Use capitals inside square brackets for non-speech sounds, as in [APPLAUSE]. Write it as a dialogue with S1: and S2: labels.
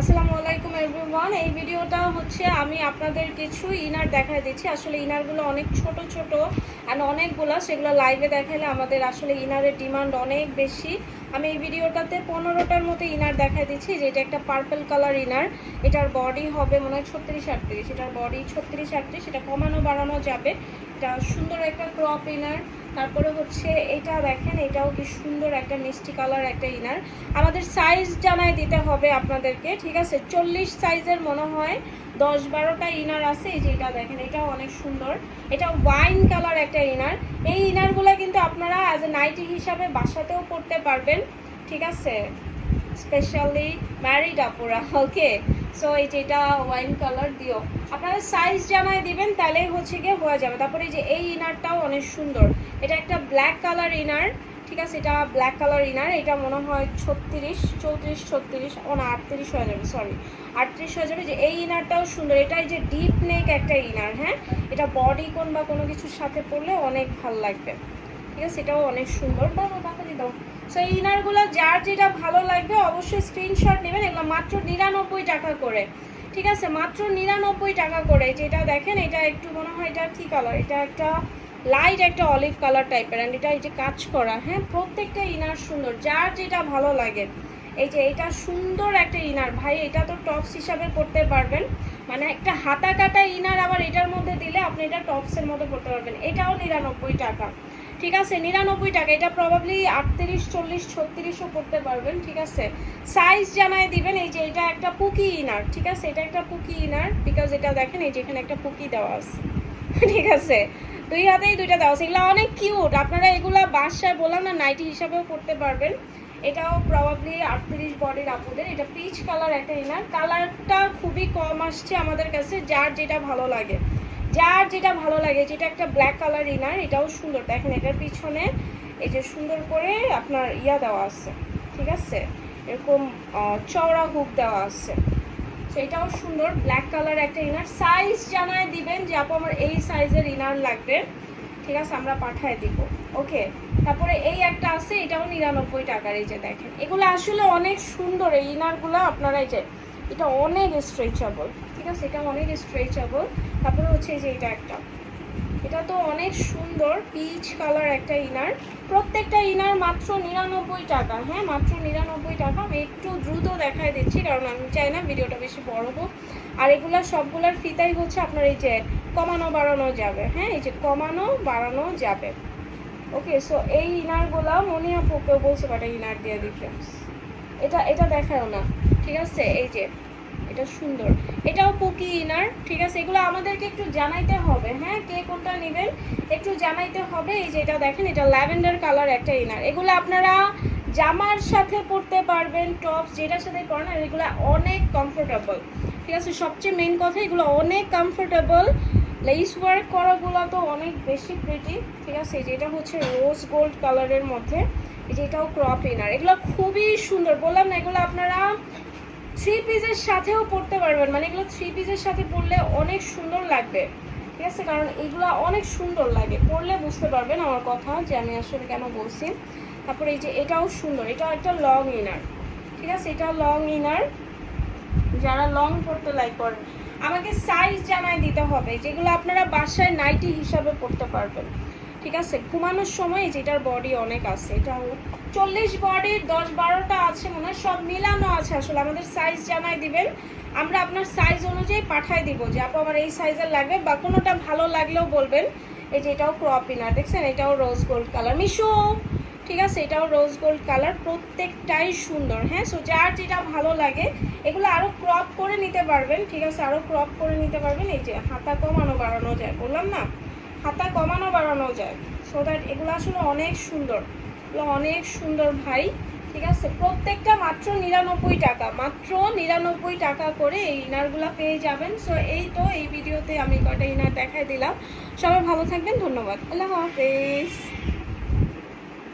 S1: আসসালামু আলাইকুম এভরিওয়ান এই ভিডিওটা হচ্ছে আমি আপনাদের কিছু ইনার দেখায় দিচ্ছি। আসলে ইনারগুলো অনেক ছোট ছোট অ্যান্ড অনেকগুলো। সেগুলো লাইভে দেখালে আমাদের আসলে ইনারের ডিমান্ড অনেক বেশি। আমি এই ভিডিওটাতে পনেরোটার মতো ইনার দেখায় দিচ্ছি। যেটা একটা পার্পল কালার ইনার। এটার বডি হবে মনে হয় ছত্রিশ আটত্রিশ। এটার বডি ছত্রিশ আটত্রিশ। এটা কমানো বাড়ানো যাবে। এটা সুন্দর একটা ক্রপ ইনার। তারপরে হচ্ছে এটা দেখেন, এটাও কি সুন্দর একটা মিষ্টি কালার, একটা ইনার। আমাদের সাইজ জানায় দিতে হবে আপনাদেরকে, ঠিক আছে? চল্লিশ সাইজের মনে হয় দশ বারোটা ইনার আছে, এই যে এটা দেখেন, এটাও অনেক সুন্দর। এটা ওয়াইন কালার একটা ইনার। এই ইনারগুলো কিন্তু আপনারা অ্যাজ এ নাইটি হিসাবে বাসাতেও পরতে পারবেন, ঠিক আছে? স্পেশালি ম্যারিড আপুরা ওকে সো এই যে এটা ওয়াইন কালার দিও। আপনারা সাইজ জানায় দিবেন, তাহলেই হচ্ছে গিয়ে হয়ে যাবে। তারপরে যে এই ইনারটাও অনেক সুন্দর। এটা একটা ব্ল্যাক কালার ইনার ঠিক আছে? এটা ব্ল্যাক কালার ইনার এটা মনে হয় ছত্রিশ, চৌত্রিশ, ছত্রিশ, ও না, আটত্রিশ হয়ে যাবে সরি আটত্রিশ হয়ে যাবে যে এই ইনারটাও সুন্দর। এটা যে ডিপ নেক একটা ইনার হ্যাঁ? এটা বডি কোন বা কোনো কিছুর সাথে পরলে অনেক ভালো লাগবে। ঠিক আছে? এটাও অনেক সুন্দর। দাও সো এই ইনারগুলো যার যেটা ভালো লাগবে অবশ্যই স্ক্রিনশট নেবেন। এগুলো মাত্র নিরানব্বই টাকা করে। ঠিক আছে? মাত্র নিরানব্বই টাকা করে। যেটা দেখেন, এটা একটু মনে হয় এটা কী কালার এটা একটা লাইট একটা অলিভ কালার টাইপের অ্যান্ড এটা এই যে কাজ করা হ্যাঁ? প্রত্যেকটা ইনার সুন্দর। যার যেটা ভালো লাগে। এই যে এটা সুন্দর একটা ইনার। ভাই, এটা তো টপস হিসাবে করতে পারবেন। মানে একটা হাতা কাটা ইনার আবার এটার মধ্যে দিলে আপনি এটা টপসের মধ্যে পড়তে পারবেন। এটাও নিরানব্বই টাকা। ঠিক আছে, নিরানব্বই টাকা। এটা প্রবাবলি আটত্রিশ, চল্লিশ, ছত্রিশও করতে পারবেন, ঠিক আছে? সাইজ জানায় দিবেন, এই যে এটা একটা পুকি ইনার ঠিক আছে? এটা একটা পুকি ইনার বিকজ এটা দেখেন, এই যে এখানে একটা পুকি দেওয়া আছে, [LAUGHS] ঠিক আছে? দুই হাতেই দুইটা দেওয়া আছে, এগুলো অনেক কিউট আপনারা এগুলা বাসায় বললাম না নাইটি হিসাবেও করতে পারবেন। এটাও প্রবাবলি আটত্রিশ বডির আপুদের। এটা পিচ কালার একটা ইনার কালারটা খুবই কম আসছে আমাদের কাছে, যার যেটা ভালো লাগে। যার যেটা ভালো লাগে, যেটা একটা ব্ল্যাক কালার ইনার এটাও সুন্দর। দেখেন, এটার পিছনে এই যে সুন্দর করে আপনার ইয়া দেওয়া আছে, ঠিক আছে? এরকম চওড়া হুক দেওয়া আছে। তো এটাও সুন্দর ব্ল্যাক কালার একটা ইনার সাইজ জানায় দিবেন যে, আপু, আমার এই সাইজের ইনার লাগবে। ঠিক আছে, আমরা পাঠায় দিব। ওকে তারপরে এই একটা আছে, এটাও নিরানব্বই টাকার, এই যে দেখেন। এগুলো আসলে অনেক সুন্দর, এই ইনারগুলো আপনারা এই যে এটা অনেক স্ট্রেচেবল ঠিক আছে? এটা অনেক স্ট্রেচেবল তারপরে হচ্ছে এই যে এটা একটা। এটা তো অনেক সুন্দর পিচ কালার একটা ইনার প্রত্যেকটা ইনার মাত্র নিরানব্বই টাকা হ্যাঁ? মাত্র নিরানব্বই টাকা। আমি একটু দ্রুত দেখায় দিচ্ছি, কারণ আমি চাই না ভিডিওটা বেশি বড় হোক। আর এগুলা সবগুলার ফিতাই হচ্ছে আপনার এই যে কমানো বাড়ানো যাবে হ্যাঁ? এই যে কমানো বাড়ানো যাবে। ওকে সো এই ইনারগুলা মনে আপুকেও বলছে কটা ইনার দিয়ে দিতে এটা এটা দেখাও না। ঠিক আছে? এই যে, এটা সুন্দর। এটাও পুকি ইনার, ঠিক আছে? এগুলো আমাদেরকে একটু জানাইতে হবে হ্যাঁ? কে কোনটা নেবেন? একটু জানাইতে হবে। এই যে এটা দেখেন, এটা ল্যাভেন্ডার কালার একটা ইনার। এগুলো আপনারা জামার সাথে পরতে পারবেন, টপস, যেটার সাথে পরেন আর এগুলো অনেক কমফোর্টেবল ঠিক আছে? সবচেয়ে মেন কথা, এগুলো অনেক কমফোর্টেবল লেস ওয়ার্ক করাগুলো তো অনেক বেশি প্রিটি ঠিক আছে? এই যে এটা হচ্ছে রোজ গোল্ড কালারের মধ্যে। এই যে এটাও ক্রপ ইনার। এগুলো খুবই সুন্দর। বললাম না, এগুলো আপনারা থ্রি পিসের সাথেও পরতে পারবেন। মানে এগুলো থ্রি পিসের সাথে পরলে অনেক সুন্দর লাগবে। ঠিক আছে? কারণ এগুলো অনেক সুন্দর লাগে। পরলে বুঝতে পারবেন আমার কথা যে আমি আসলে কেন বলছি। তারপরে এই যে এটাও সুন্দর। এটাও একটা লং ইনার ঠিক আছে? এটাও লং ইনার যারা লং পরতে লাইক করেন। আমাকে সাইজ জানাই দিতে হবে। যেগুলো আপনারা বাসায় নাইটি হিসাবে পড়তে পারবেন। ঠিক আছে? ঘুমানোর সময় যেটার বডি অনেক আছে, এটা চল্লিশ বডির দশ বারোটা আছে মনে হয়, সব মিলানো আছে আসলে। আমাদের সাইজ জানাই দিবেন। আমরা আপনার সাইজ অনুযায়ী পাঠাই দিব যে, আপু, আমার এই সাইজের লাগবে বা কোনোটা ভালো লাগলেও বলবেন। এই যে এটাও ক্রপ ইনার দেখছেন? এটাও রোজ গোল্ড কালার মিশো, ঠিক আছে? এটাও রোজ গোল্ড কালার প্রত্যেকটাই সুন্দর হ্যাঁ? সো যার যেটা ভালো লাগে, এগুলো আরও ক্রপ করে নিতে পারবেন, ঠিক আছে? আরও ক্রপ করে নিতে পারবেন। এই যে হাতা কমানো বাড়ানো যায়, বললাম না? হাতা কমানো বাড়ানো যায়। সো দ্যাট এগুলো আসলে অনেক সুন্দর। এগুলো অনেক সুন্দর ভাই, ঠিক আছে? প্রত্যেকটা মাত্র নিরানব্বই টাকা, মাত্র নিরানব্বই টাকা করে এই ইনারগুলো পেয়ে যাবেন। সো এই তো, এই ভিডিওতে আমি কটা ইনার দেখাই দিলাম। সবাই ভালো থাকবেন, ধন্যবাদ। আল্লাহ হাফেজ।